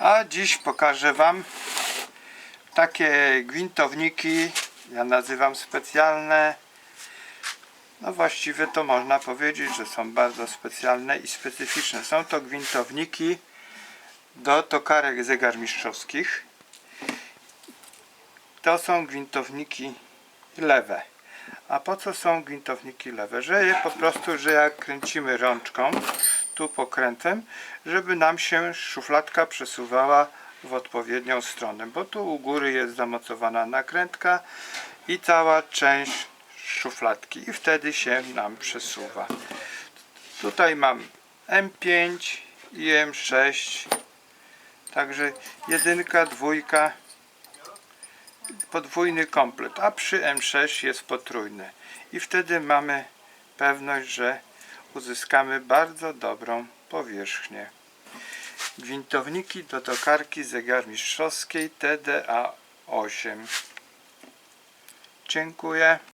A dziś pokażę Wam takie gwintowniki, ja nazywam specjalne. No właściwie to można powiedzieć, że są bardzo specjalne i specyficzne. Są to gwintowniki do tokarek zegarmistrzowskich. To są gwintowniki lewe. A po co są gwintowniki lewe? Że je po prostu, że jak kręcimy rączką, tu pokrętem, żeby nam się szufladka przesuwała w odpowiednią stronę, bo tu u góry jest zamocowana nakrętka i cała część szufladki i wtedy się nam przesuwa. Tutaj mam M5 i M6, także jedynka, dwójka, podwójny komplet, a przy M6 jest potrójny. I wtedy mamy pewność, że uzyskamy bardzo dobrą powierzchnię. Gwintowniki do tokarki zegarmistrzowskiej TDA 8. Dziękuję.